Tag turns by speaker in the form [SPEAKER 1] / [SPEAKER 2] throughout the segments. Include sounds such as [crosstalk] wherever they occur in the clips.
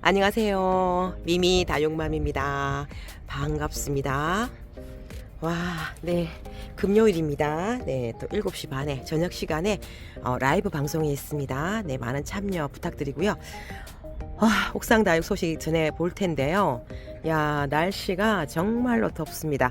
[SPEAKER 1] 안녕하세요. 미미 다용맘입니다. 반갑습니다. 와, 네. 금요일입니다. 네, 또 7시 반에 저녁 시간에 어, 라이브 방송이 있습니다. 네, 많은 참여 부탁드리고요. 와, 옥상 다육 소식 전해 볼 텐데요. 야, 날씨가 정말로 덥습니다.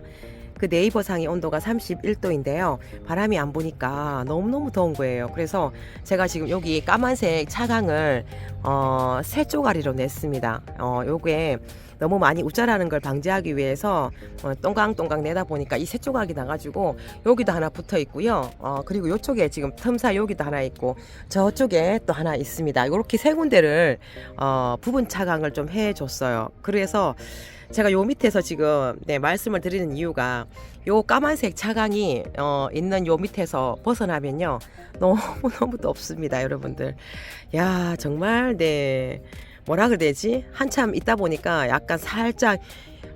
[SPEAKER 1] 그 네이버 상의 온도가 31도인데요. 바람이 안 부니까 너무너무 더운 거예요. 그래서 제가 지금 여기 까만색 차강을 어, 세 쪼가리로 냈습니다. 어, 요게 너무 많이 웃자라는 걸 방지하기 위해서 어, 똥강똥강 내다 보니까 이 세 조각이 나가지고 여기도 하나 붙어 있고요. 어, 그리고 요쪽에 지금 틈사 여기도 하나 있고 저쪽에 또 하나 있습니다. 이렇게 세 군데를 어, 부분 차강을 좀 해줬어요. 그래서 제가 요 밑에서 지금 네, 말씀을 드리는 이유가 요 까만색 차강이 어, 있는 요 밑에서 벗어나면요 [laughs] 너무 너무 덥습니다, 여러분들. 야 정말 네 뭐라 그래야 되지? 한참 있다 보니까 약간 살짝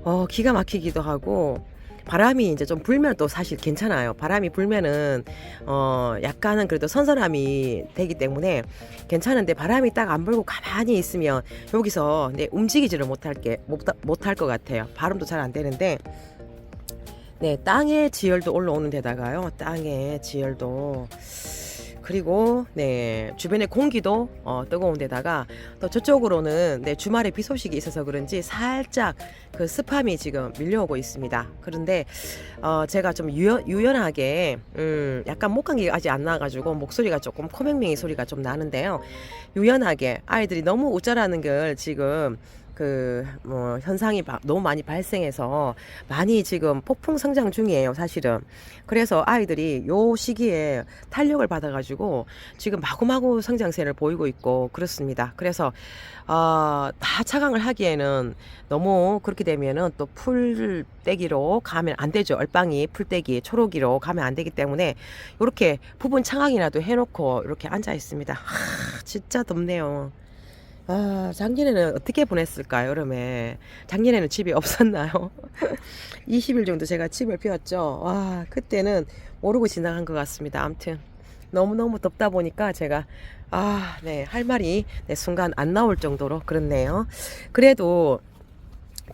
[SPEAKER 1] 어, 기가 막히기도 하고 바람이 이제 좀 불면 또 사실 괜찮아요. 바람이 불면은 어 약간은 그래도 선선함이 되기 때문에 괜찮은데 바람이 딱 안 불고 가만히 있으면 여기서 네, 움직이지를 못할 게 못할 것 같아요. 발음도 잘 안 되는데 네 땅의 지열도 올라오는 데다가요. 땅의 지열도 그리고 네 주변의 공기도 어, 뜨거운 데다가 또 저쪽으로는 네 주말에 비 소식이 있어서 그런지 살짝 그 습함이 지금 밀려오고 있습니다. 그런데 어, 제가 좀 유연, 유연하게 음, 약간 목 감기가 아직 안 나가지고 목소리가 조금 코맹맹이 소리가 좀 나는데요. 유연하게 아이들이 너무 웃자라는 걸 지금 그 뭐 현상이 바- 너무 많이 발생해서 많이 지금 폭풍 성장 중이에요 사실은. 그래서 아이들이 요 시기에 탄력을 받아 가지고 지금 마구마구 성장세를 보이고 있고 그렇습니다. 그래서 어, 다 차강을 하기에는 너무 그렇게 되면은 또 풀떼기로 가면 안 되죠. 얼빵이 풀떼기 초록이로 가면 안 되기 때문에 이렇게 부분 창항이라도 해 놓고 이렇게 앉아 있습니다. 하, 진짜 덥네요 아, 작년에는 어떻게 보냈을까요, 여름에? 작년에는 집이 없었나요? [laughs] 20일 정도 제가 집을 비웠죠. 와, 그때는 모르고 지나간 것 같습니다. 아무튼 너무너무 덥다 보니까 제가 아, 네, 할 말이 네, 순간 안 나올 정도로 그렇네요. 그래도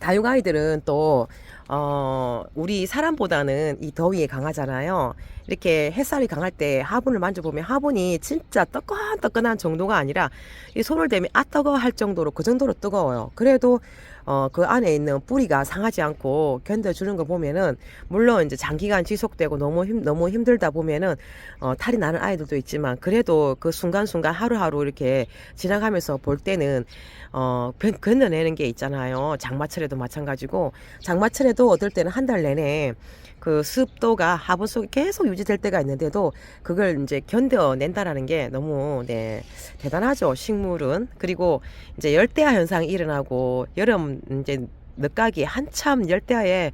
[SPEAKER 1] 다육 아이들은 또 어, 우리 사람보다는 이 더위에 강하잖아요. 이렇게 햇살이 강할 때 화분을 만져보면 화분이 진짜 뜨끈뜨끈한 정도가 아니라 이 손을 대면 아 뜨거워 할 정도로 그 정도로 뜨거워요. 그래도 어, 그 안에 있는 뿌리가 상하지 않고 견뎌주는 거 보면은 물론 이제 장기간 지속되고 너무 힘 너무 힘들다 보면은 어, 탈이 나는 아이들도 있지만 그래도 그 순간순간 하루하루 이렇게 지나가면서 볼 때는 어, 견- 견뎌내는 게 있잖아요. 장마철에도 마찬가지고 장마철에도 어떨 때는 한 달 내내 그 습도가 하부 속에 계속 유지될 때가 있는데도 그걸 이제 견뎌낸다라는 게 너무 네 대단하죠 식물은. 그리고 이제 열대야 현상이 일어나고 여름 이제 늦가기 한참 열대야에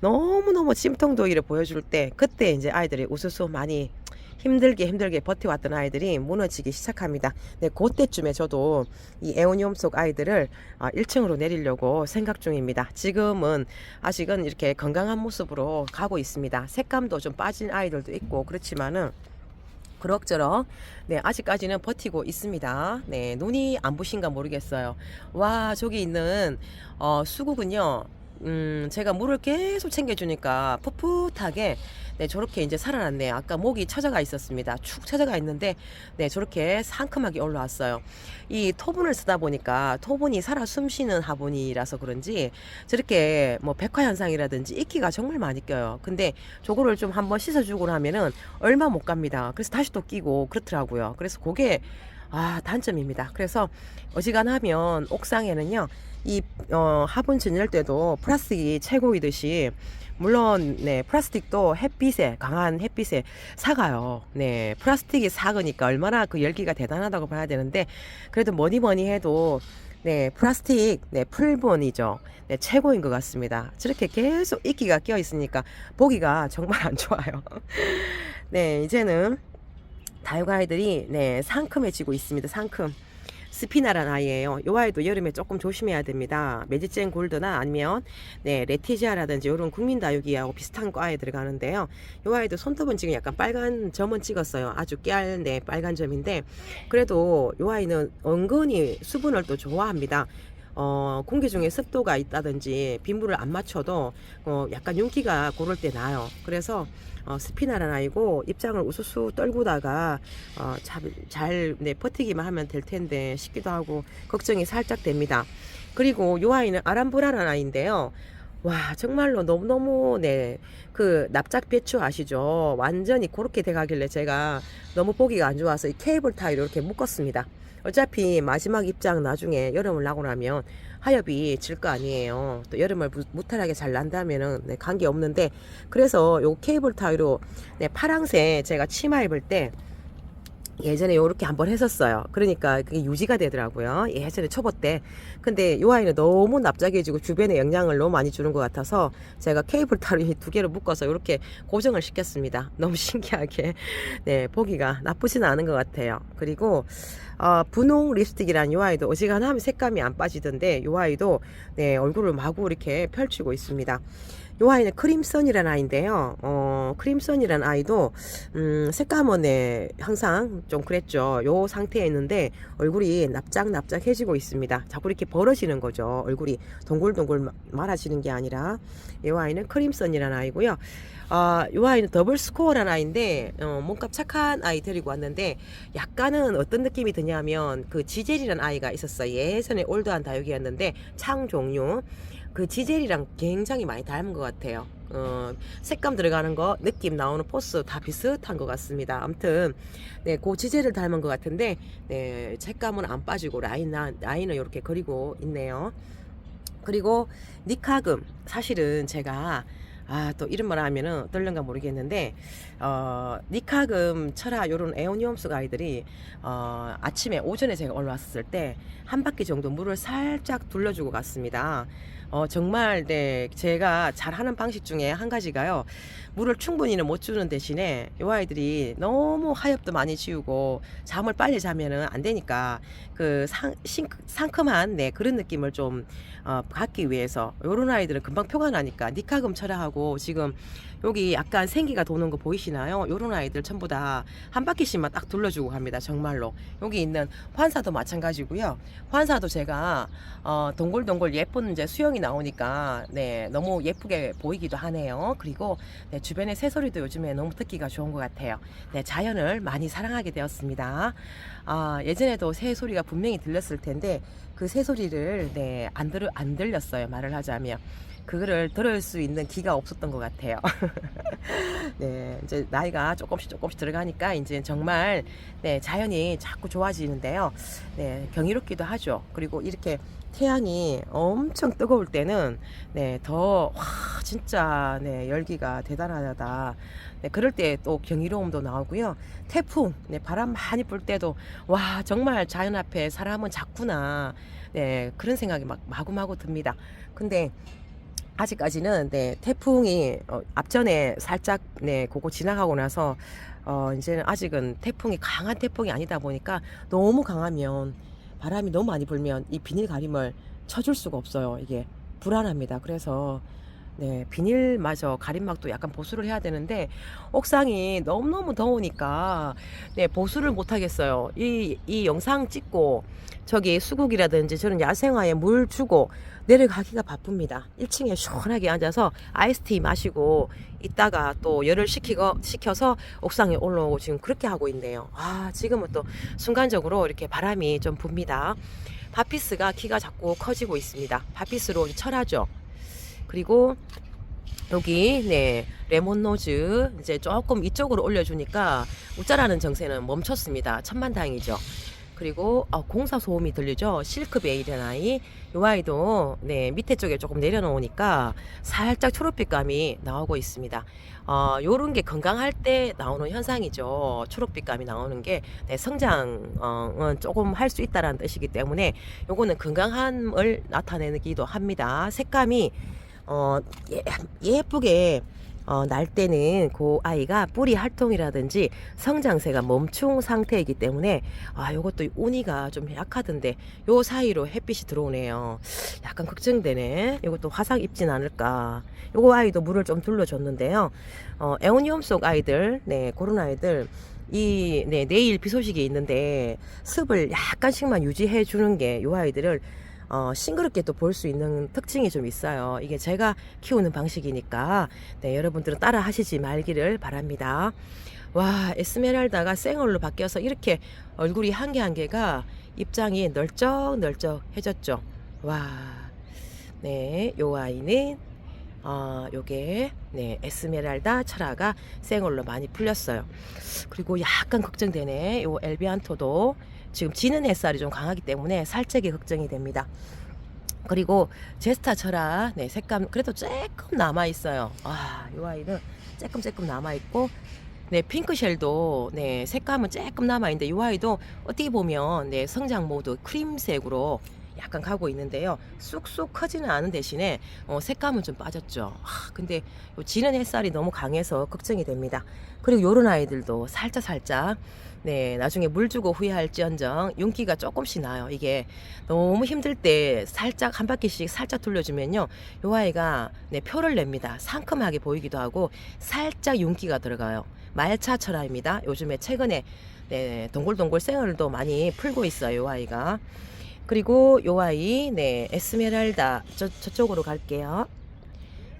[SPEAKER 1] 너무너무 찜통더위를 보여줄 때 그때 이제 아이들이 우수수 많이 힘들게 힘들게 버텨왔던 아이들이 무너지기 시작합니다. 네, 그때쯤에 저도 이 에오니움 속 아이들을 아, 1층으로 내리려고 생각 중입니다. 지금은 아직은 이렇게 건강한 모습으로 가고 있습니다. 색감도 좀 빠진 아이들도 있고 그렇지만은 그럭저럭 네 아직까지는 버티고 있습니다. 네 눈이 안 부신가 모르겠어요. 와 저기 있는 어, 수국은요. 음 제가 물을 계속 챙겨주니까 풋풋하게 네 저렇게 이제 살아났네요. 아까 목이 쳐져가 있었습니다. 축 쳐져가 있는데 네 저렇게 상큼하게 올라왔어요. 이 토분을 쓰다 보니까 토분이 살아 숨쉬는 화분이라서 그런지 저렇게 뭐 백화 현상이라든지 이끼가 정말 많이 껴요. 근데 저거를 좀 한번 씻어주고 나면은 얼마 못 갑니다. 그래서 다시 또 끼고 그렇더라고요. 그래서 그게 아 단점입니다. 그래서 어지간하면 옥상에는요 이 어, 화분 진열 때도 플라스틱이 최고이듯이 물론 네 플라스틱도 햇빛에 강한 햇빛에 사가요. 네 플라스틱이 사그니까 얼마나 그 열기가 대단하다고 봐야 되는데 그래도 뭐니 뭐니 해도 네 플라스틱 네 풀분이죠. 네 최고인 것 같습니다. 저렇게 계속 이끼가 껴 있으니까 보기가 정말 안 좋아요. [laughs] 네 이제는 다육아이들이 네 상큼해지고 있습니다. 상큼. 스피나란 아이예요. 요 아이도 여름에 조금 조심해야 됩니다. 매지젠 골드나 아니면 네 레티지아라든지 이런 국민 다육이하고 비슷한 과에 들어가는데요. 요 아이도 손톱은 지금 약간 빨간 점은 찍었어요. 아주 깨알 네 빨간 점인데 그래도 요 아이는 은근히 수분을 또 좋아합니다. 어, 공기 중에 습도가 있다든지 빗물을 안 맞춰도 어, 약간 윤기가 고를 때 나요. 그래서 어, 스피나란 아이고 입장을 우수수 떨구다가 어, 잘, 잘 네, 버티기만 하면 될 텐데 싶기도 하고 걱정이 살짝 됩니다. 그리고 요 아이는 아람브라란 아이인데요. 와 정말로 너무너무 네그 납작 배추 아시죠? 완전히 그렇게 돼가길래 제가 너무 보기가 안 좋아서 이 케이블 타이로 이렇게 묶었습니다. 어차피 마지막 입장 나중에 여름을 나고 나면 하엽이 질 거 아니에요. 또 여름을 무- 무탈하게 잘 난다면은 네, 관계 없는데 그래서 요 케이블 타이로 네, 파랑새 제가 치마 입을 때 예전에 요렇게 한번 했었어요. 그러니까 그게 유지가 되더라고요. 예전에 초보 때. 근데 요 아이는 너무 납작해지고 주변에 영향을 너무 많이 주는 것 같아서 제가 케이블 타를 두 개를 묶어서 이렇게 고정을 시켰습니다. [laughs] 너무 신기하게. 네, 보기가 나쁘진 않은 것 같아요. 그리고 어, 분홍 립스틱이란 요 아이도 어지간하면 색감이 안 빠지던데 요 아이도 네, 얼굴을 마구 이렇게 펼치고 있습니다. 요 아이는 크림선이라는 아이인데요. 어, 크림선이라는 아이도 음, 색감은 네, 항상 좀 그랬죠. 요 상태에 있는데 얼굴이 납작납작해지고 있습니다. 자꾸 이렇게 벌어지는 거죠. 얼굴이 동글동글 마- 말아지는 게 아니라 요 아이는 크림선이라는 아이고요. 아, 요 아이는 더블 스코어라는 아이인데 어, 몸값 착한 아이 데리고 왔는데 약간은 어떤 느낌이 드냐면 그 지젤이라는 아이가 있었어요. 예전에 올드한 다육이었는데 창 종류 그 지젤이랑 굉장히 많이 닮은 것 같아요. 어, 색감 들어가는 거, 느낌 나오는 포스 다 비슷한 것 같습니다. 아무튼 네, 그 지젤을 닮은 것 같은데 네, 색감은 안 빠지고 라인 라인은 이렇게 그리고 있네요. 그리고 니카금 사실은 제가 아 또 이런 말 하면은 어떨런가 모르겠는데 어 니카금 철화 요런 에오니움스 아이들이 어 아침에 오전에 제가 올라왔을 때 한 바퀴 정도 물을 살짝 둘러주고 갔습니다. 어 정말 네 제가 잘하는 방식 중에 한 가지가요 물을 충분히는 못 주는 대신에 이 아이들이 너무 하엽도 많이 지우고 잠을 빨리 자면은 안 되니까 그 상, 싱, 상큼한 네 그런 느낌을 좀 어, 갖기 위해서 요런 아이들은 금방 표가 나니까 니카금 철화하고 지금 여기 약간 생기가 도는 거 보이시나요? 요런 아이들 전부 다 한 바퀴씩만 딱 둘러주고 갑니다. 정말로 여기 있는 환사도 마찬가지고요. 환사도 제가 어, 동글동글 예쁜 이제 수영이 나오니까 네 너무 예쁘게 보이기도 하네요. 그리고 네, 주변의 새소리도 요즘에 너무 듣기가 좋은 것 같아요. 네 자연을 많이 사랑하게 되었습니다. 아 예전에도 새 소리가 분명히 들렸을 텐데 그 새 소리를 네 안 들 안 들렸어요. 말을 하자면. 그거를 들을 수 있는 기가 없었던 것 같아요. [laughs] 네, 이제 나이가 조금씩 조금씩 들어가니까 이제 정말 네, 자연이 자꾸 좋아지는데요. 네, 경이롭기도 하죠. 그리고 이렇게 태양이 엄청 뜨거울 때는 네, 더 와, 진짜 네, 열기가 대단하다. 네, 그럴 때 또 경이로움도 나오고요. 태풍, 네, 바람 많이 불 때도 와, 정말 자연 앞에 사람은 작구나. 네, 그런 생각이 막 마구마구 듭니다. 근데 아직까지는 네, 태풍이 어, 앞전에 살짝 네, 그거 지나가고 나서 어, 이제는 아직은 태풍이 강한 태풍이 아니다 보니까 너무 강하면 바람이 너무 많이 불면 이 비닐 가림을 쳐줄 수가 없어요. 이게 불안합니다. 그래서 네, 비닐마저 가림막도 약간 보수를 해야 되는데 옥상이 너무너무 더우니까 네, 보수를 못 하겠어요. 이, 이 영상 찍고 저기 수국이라든지 저는 야생화에 물 주고 내려가기가 바쁩니다. 1층에 시원하게 앉아서 아이스티 마시고 있다가 또 열을 식히고, 식혀서 옥상에 올라오고 지금 그렇게 하고 있네요. 아, 지금은 또 순간적으로 이렇게 바람이 좀 붑니다. 바피스가 키가 자꾸 커지고 있습니다. 바피스로 철하죠. 그리고 여기 네 레몬 노즈 이제 조금 이쪽으로 올려주니까 웃자라는 정세는 멈췄습니다. 천만다행이죠. 그리고 어, 공사 소음이 들리죠. 실크 베일이라는 아이, 이 아이도 네 밑에 쪽에 조금 내려놓으니까 살짝 초록빛 감이 나오고 있습니다. 어, 요런 게 건강할 때 나오는 현상이죠. 초록빛 감이 나오는 게 네, 성장은 조금 할 수 있다라는 뜻이기 때문에 요거는 건강함을 나타내기도 합니다. 색감이 어, 예, 예쁘게 어, 날 때는 그 아이가 뿌리 활동이라든지 성장세가 멈춘 상태이기 때문에 아 요것도 운이가 좀 약하던데 요 사이로 햇빛이 들어오네요. 약간 걱정되네. 요것도 화상 입진 않을까. 요거 아이도 물을 좀 둘러줬는데요. 어, 에오니움 속 아이들, 네 그런 아이들 이 네, 내일 비 소식이 있는데 습을 약간씩만 유지해 주는 게 요 아이들을 어, 싱그럽게 또 볼 수 있는 특징이 좀 있어요. 이게 제가 키우는 방식이니까 네, 여러분들은 따라 하시지 말기를 바랍니다. 와, 에스메랄다가 생얼로 바뀌어서 이렇게 얼굴이 한 개 한 개가 입장이 널쩍널쩍해졌죠. 와, 네, 요 아이는 어, 요게 네, 에스메랄다 철화가 생얼로 많이 풀렸어요. 그리고 약간 걱정되네. 요 엘비안토도 지금 지는 햇살이 좀 강하기 때문에 살짝이 걱정이 됩니다. 그리고 제스타 철화 네, 색감 그래도 조금 남아 있어요. 아, 요 아이는 조금 조금 남아 있고 네, 핑크쉘도 네, 색감은 조금 남아 있는데 요 아이도 어떻게 보면 네, 성장 모드 크림색으로 약간 가고 있는데요. 쑥쑥 커지는 않은 대신에 어, 색감은 좀 빠졌죠. 아, 근데 요 지는 햇살이 너무 강해서 걱정이 됩니다. 그리고 요런 아이들도 살짝 살짝 네 나중에 물 주고 후회할지언정 윤기가 조금씩 나요. 이게 너무 힘들 때 살짝 한 바퀴씩 살짝 돌려주면요, 요 아이가 네 표를 냅니다. 상큼하게 보이기도 하고 살짝 윤기가 들어가요. 말차 철화입니다. 요즘에 최근에 네 동글동글 생얼도 많이 풀고 있어요. 요 아이가. 그리고 요 아이 네 에스메랄다. 저, 저쪽으로 갈게요.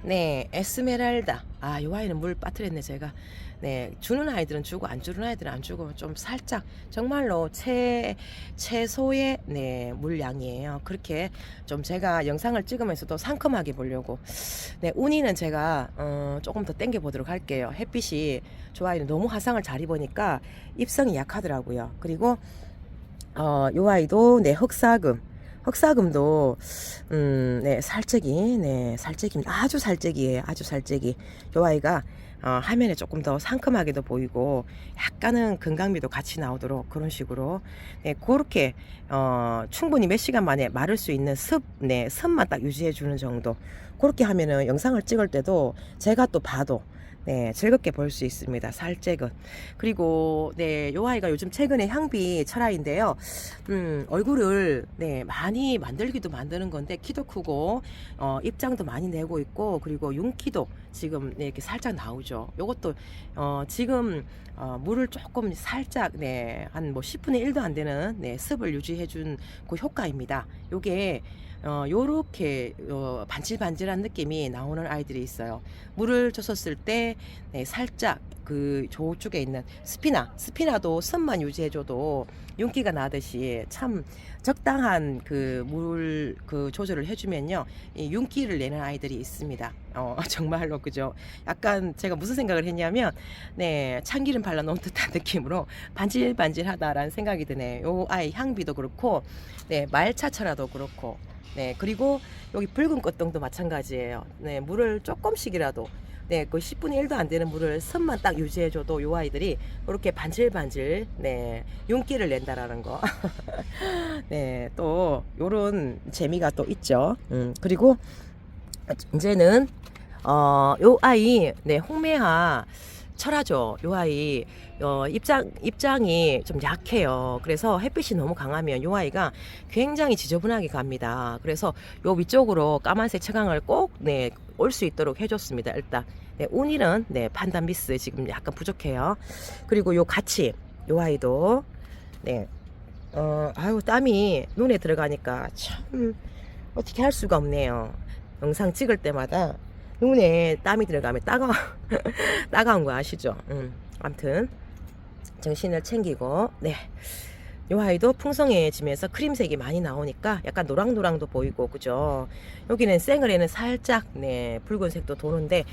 [SPEAKER 1] 네 에스메랄다. 아 요 아이는 물 빠뜨렸네 제가. 네 주는 아이들은 주고 안 주는 아이들은 안 주고 좀 살짝 정말로 최 최소의 네 물량이에요. 그렇게 좀 제가 영상을 찍으면서도 상큼하게 보려고. 네 운이는 제가 어, 조금 더 땡겨 보도록 할게요. 햇빛이 좋아요 너무 화상을 잘 입으니까 입성이 약하더라고요. 그리고 어, 요 아이도 네 흑사금. 흑사금도 음, 네 살짝이 네 살짝입니다. 아주 살짝이에요 아주 살짝이 요 아이가 어, 화면에 조금 더 상큼하게도 보이고 약간은 건강미도 같이 나오도록 그런 식으로 네 그렇게 어, 충분히 몇 시간 만에 마를 수 있는 습, 네 습만 딱 유지해 주는 정도. 그렇게 하면은 영상을 찍을 때도 제가 또 봐도 네, 즐겁게 볼 수 있습니다. 살짝은. 그리고, 네, 요 아이가 요즘 최근에 향비 철아인데요. 음, 얼굴을, 네, 많이 만들기도 만드는 건데, 키도 크고, 어, 입장도 많이 내고 있고, 그리고 윤기도 지금, 네, 이렇게 살짝 나오죠. 요것도, 어, 지금, 어, 물을 조금 살짝, 네, 한 뭐 10분의 1도 안 되는, 네, 습을 유지해 준 그 효과입니다. 요게, 어, 요렇게 어, 반질반질한 느낌이 나오는 아이들이 있어요. 물을 줬었을 때 네, 살짝 그 저쪽에 있는 스피나, 스피나도 습만 유지해줘도 윤기가 나듯이 참 적당한 그 물 그 조절을 해주면요 이 윤기를 내는 아이들이 있습니다. 어, [laughs] 정말로 그죠. 약간 제가 무슨 생각을 했냐면 네 참기름 발라놓은 듯한 [laughs] 느낌으로 반질반질하다라는 생각이 드네요. 요 아이 향비도 그렇고 네 말차차라도 그렇고 네, 그리고 여기 붉은 꽃동도 마찬가지예요. 네, 물을 조금씩이라도 네, 그 10분의 1도 안 되는 물을 선만 딱 유지해줘도 요 아이들이 이렇게 반질반질, 네, 윤기를 낸다라는 거. [laughs] 네, 또, 요런 재미가 또 있죠. 음, 그리고 이제는, 어, 요 아이, 네, 홍매화, 철하죠. 요 아이 어, 입장 입장이 좀 약해요. 그래서 햇빛이 너무 강하면 요 아이가 굉장히 지저분하게 갑니다. 그래서 요 위쪽으로 까만색 채광을 꼭 네, 올 수 있도록 해줬습니다. 일단 네, 오늘은 네, 판단 미스 지금 약간 부족해요. 그리고 요 같이 요 아이도 네, 어, 아유 땀이 눈에 들어가니까 참 어떻게 할 수가 없네요. 영상 찍을 때마다 눈에 땀이 들어가면 따가 [laughs] 따가운 거 아시죠? 음, 아무튼 정신을 챙기고 네. 요 아이도 풍성해지면서 크림색이 많이 나오니까 약간 노랑노랑도 보이고 그죠 여기는 생얼에는 살짝 네 붉은색도 도는데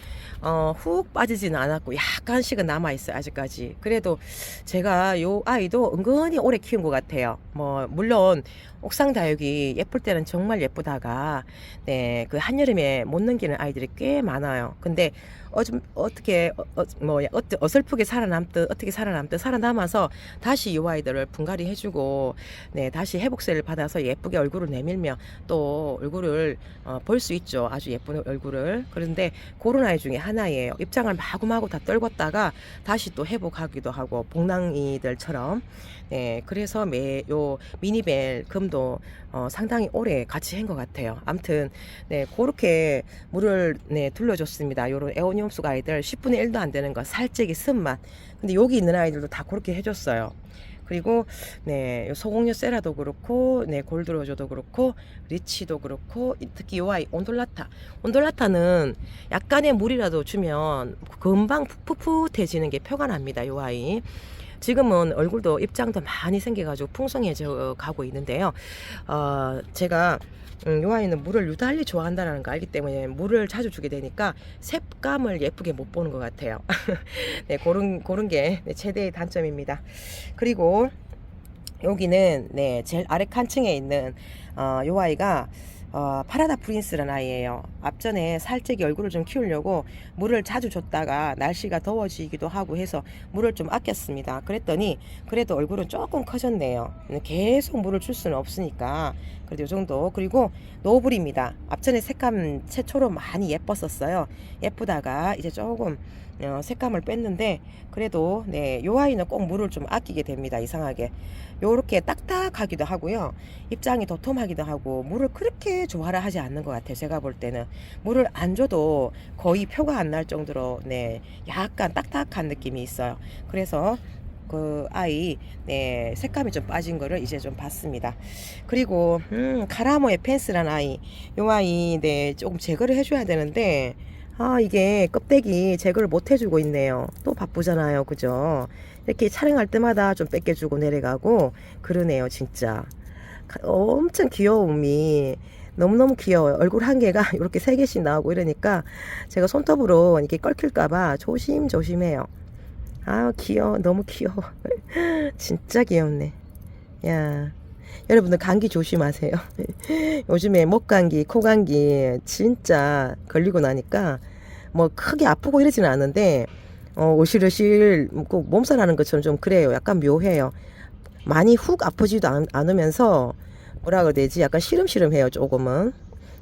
[SPEAKER 1] 어, 훅 빠지지는 않았고 약간씩은 남아 있어요 아직까지 그래도 제가 요 아이도 은근히 오래 키운 것 같아요 뭐 물론 옥상 다육이 예쁠 때는 정말 예쁘다가 네 그 한여름에 못 넘기는 아이들이 꽤 많아요. 근데 어, 좀 어떻게 어, 어, 뭐야 어, 어설프게 살아남듯 어떻게 살아남듯 살아남아서 다시 이 아이들을 분갈이 해주고 네 다시 회복세를 받아서 예쁘게 얼굴을 내밀며 또 얼굴을 어, 볼 수 있죠. 아주 예쁜 얼굴을. 그런데 그런 아이 중에 하나예요 입장을 마구마구 다 떨궜다가 다시 또 회복하기도 하고 복랑이들처럼. 네 그래서 매 요 미니벨 금도 어, 상당히 오래 같이 한 것 같아요. 암튼 네 그렇게 물을 네 둘러줬습니다. 요런 에오니움수 아이들 10분의 1도 안 되는 거 살짝이 쓴맛 근데 여기 있는 아이들도 다 그렇게 해줬어요. 그리고 네 소공유 세라도 그렇고 네 골드로저도 그렇고 리치도 그렇고 이- 특히 요 아이 온돌라타. 온돌라타는 약간의 물이라도 주면 금방 풋풋해지는 게 표가 납니다 요 아이 지금은 얼굴도 입장도 많이 생겨가지고 풍성해져 가고 있는데요 어 제가 음, 요 아이는 물을 유달리 좋아한다는 걸 알기 때문에 물을 자주 주게 되니까 색감을 예쁘게 못 보는 것 같아요. [laughs] 네, 그런 그런 게 네, 최대의 단점입니다. 그리고 여기는 네 제일 아래 칸층에 있는 어, 요 아이가 어, 파라다 프린스라는 아이예요. 앞전에 살짝이 얼굴을 좀 키우려고 물을 자주 줬다가 날씨가 더워지기도 하고 해서 물을 좀 아꼈습니다. 그랬더니 그래도 얼굴은 조금 커졌네요. 계속 물을 줄 수는 없으니까 그래도 요 정도 그리고 노블입니다. 앞전에 색감 최초로 많이 예뻤었어요. 예쁘다가 이제 조금 어, 색감을 뺐는데 그래도 네, 요 아이는 꼭 물을 좀 아끼게 됩니다. 이상하게 요렇게 딱딱하기도 하고요. 입장이 도톰하기도 하고 물을 그렇게 좋아라 하지 않는 것 같아요. 제가 볼 때는 물을 안 줘도 거의 표가 안 날 정도로 네 약간 딱딱한 느낌이 있어요. 그래서 그 아이 네 색감이 좀 빠진 거를 이제 좀 봤습니다. 그리고 음 카라모의 펜스란 아이 요 아이 네 조금 제거를 해줘야 되는데 아 이게 껍데기 제거를 못 해주고 있네요. 또 바쁘잖아요, 그죠? 이렇게 촬영할 때마다 좀 뺏겨주고 내려가고 그러네요, 진짜. 가- 엄청 귀여움이 너무너무 귀여워요. 얼굴 한 개가 [laughs] 이렇게 세 개씩 나오고 이러니까 제가 손톱으로 이렇게 껄킬까봐 조심조심해요. 아 귀여워. 너무 귀여워. [laughs] 진짜 귀엽네. 야. 여러분들 감기 조심하세요. [laughs] 요즘에 목 감기, 코 감기 진짜 걸리고 나니까 뭐 크게 아프고 이러지는 않은데 어, 오실오실 꼭 몸살 하는 것처럼 좀 그래요. 약간 묘해요. 많이 훅 아프지도 않, 않으면서 뭐라 그래야 되지? 약간 시름시름해요. 조금은.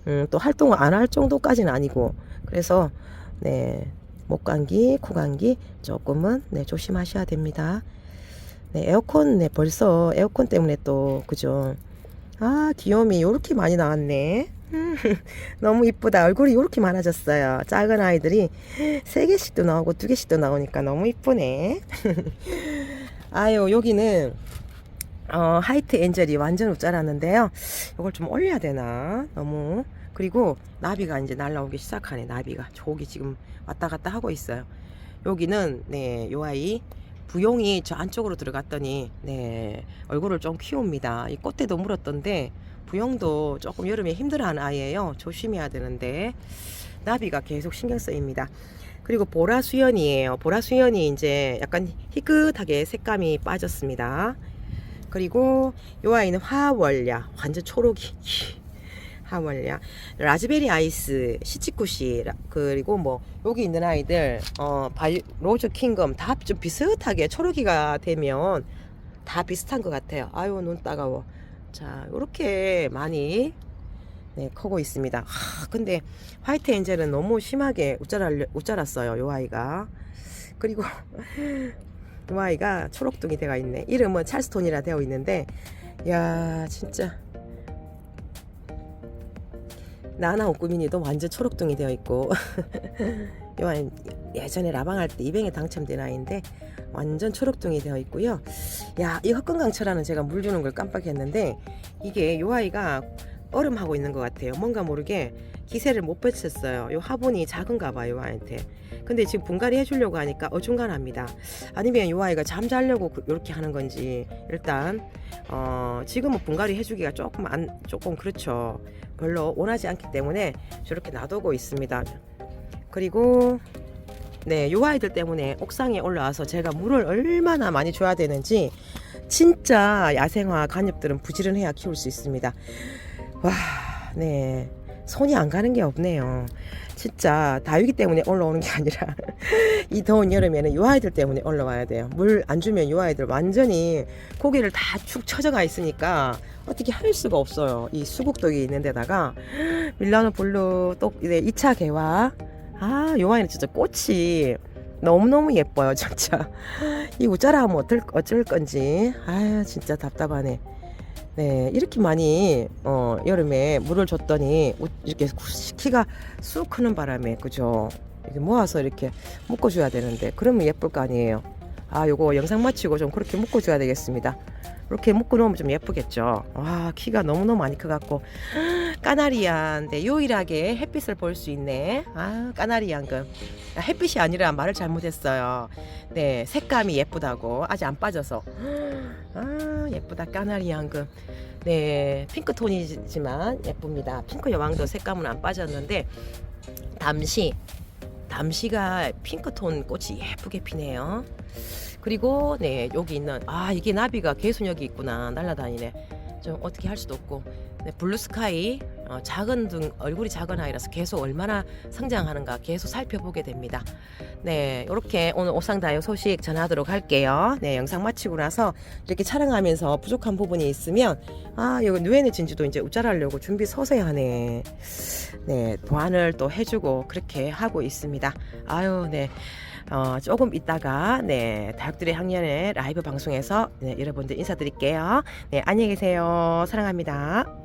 [SPEAKER 1] 음, 또 활동을 안 할 정도까지는 아니고 그래서 네. 목 감기, 코 감기 조금은 네, 조심하셔야 됩니다. 네, 에어컨 네, 벌써 에어컨 때문에 또 그죠? 아, 귀염이 요렇게 많이 나왔네. 음, [laughs] 너무 이쁘다. 얼굴이 요렇게 많아졌어요. 작은 아이들이 세 개씩도 나오고 두 개씩도 나오니까 너무 이쁘네. [laughs] 아유, 여기는 어, 하이트 엔젤이 완전 웃자랐는데요. 이걸 좀 올려야 되나? 너무. 그리고 나비가 이제 날라오기 시작하네. 나비가. 저기 지금 왔다 갔다 하고 있어요. 여기는 네, 요 아이 부용이 저 안쪽으로 들어갔더니 네, 얼굴을 좀 키웁니다. 이 꽃대도 물었던데 부용도 조금 여름에 힘들어하는 아이예요. 조심해야 되는데 나비가 계속 신경 쓰입니다. 그리고 보라 수연이에요. 보라 수연이 이제 약간 희끗하게 색감이 빠졌습니다. 그리고 요 아이는 화월야 완전 초록이 하월야 라즈베리 아이스 시치쿠시 라- 그리고 뭐 여기 있는 아이들 어 바이 로즈 킹덤 다좀 비슷하게 초록이가 되면 다 비슷한 것 같아요. 아유 눈 따가워. 자 요렇게 많이 네 크고 있습니다. 하, 근데 화이트 엔젤은 너무 심하게 웃자랄, 웃자랐어요 요 아이가. 그리고 [laughs] 요 아이가 초록둥이 되어 있네. 이름은 찰스톤이라 되어 있는데 야 진짜 나나 오꾸미니도 완전 초록둥이 되어 있고 [laughs] 요 아이 예전에 라방할 때 입행에 당첨된 아이인데 완전 초록둥이 되어 있고요. 야이 흑건강철화는 제가 물 주는 걸 깜빡했는데 이게 요 아이가 얼음하고 있는 것 같아요. 뭔가 모르게 기세를 못 펼쳤어요. 요 화분이 작은가 봐요 아이한테. 근데 지금 분갈이 해주려고 하니까 어중간합니다. 아니면 요 아이가 잠자려고 이렇게 하는 건지 일단 어 지금은 분갈이 해주기가 조금 안 조금 그렇죠. 별로 원하지 않기 때문에 저렇게 놔두고 있습니다. 그리고 네, 요 아이들 때문에 옥상에 올라와서 제가 물을 얼마나 많이 줘야 되는지 진짜 야생화 간엽들은 부지런해야 키울 수 있습니다. 와, 네. 손이 안 가는 게 없네요. 진짜 다육이 때문에 올라오는 게 아니라 [laughs] 이 더운 여름에는 요 아이들 때문에 올라와야 돼요. 물 안 주면 요 아이들 완전히 고개를 다 축 처져가 있으니까 어떻게 할 수가 없어요. 이 수국독이 있는 데다가 [gasps] 밀라노 블루 또 이제 2차 개화. 아, 요 아이는 진짜 꽃이 너무너무 예뻐요, [laughs] 진짜. 이 우짜라 하면 어떨, 어쩔 건지. 아, 진짜 답답하네. 네, 이렇게 많이 어, 여름에 물을 줬더니 우- 이렇게 키가 쑥 크는 바람에 그죠? 이렇게 모아서 이렇게 묶어줘야 되는데 그러면 예쁠 거 아니에요. 아, 요거 영상 마치고 좀 그렇게 묶어줘야 되겠습니다. 이렇게 묶어 놓으면 좀 예쁘겠죠. 와, 키가 너무너무 많이 커갖고 [gasps] 까나리안데 유일하게 햇빛을 볼 수 있네. 아, 까나리안금. 아, 햇빛이 아니라 말을 잘못했어요. 네, 색감이 예쁘다고 아직 안 빠져서. [gasps] 아, 예쁘다 까나리안금. 네, 핑크 톤이지만 예쁩니다. 핑크 여왕도 색감은 안 빠졌는데 담시 담시가 핑크톤 꽃이 예쁘게 피네요. 그리고 네 여기 있는 아 이게 나비가 계속 여기 있구나 날라다니네. 좀 어떻게 할 수도 없고 네, 블루스카이 어, 작은 등 얼굴이 작은 아이라서 계속 얼마나 성장하는가 계속 살펴보게 됩니다. 네 이렇게 오늘 옥상다육 소식 전하도록 할게요. 네 영상 마치고 나서 이렇게 촬영하면서 부족한 부분이 있으면 아 여기 누에네 진주도 이제 우짜하려고 준비 서서히 하네. 네 보완을 또 해주고 그렇게 하고 있습니다. 아유 네. 어, 조금 있다가 네 다육들의 학년의 라이브 방송에서 네, 여러분들 인사드릴게요. 네 안녕히 계세요. 사랑합니다.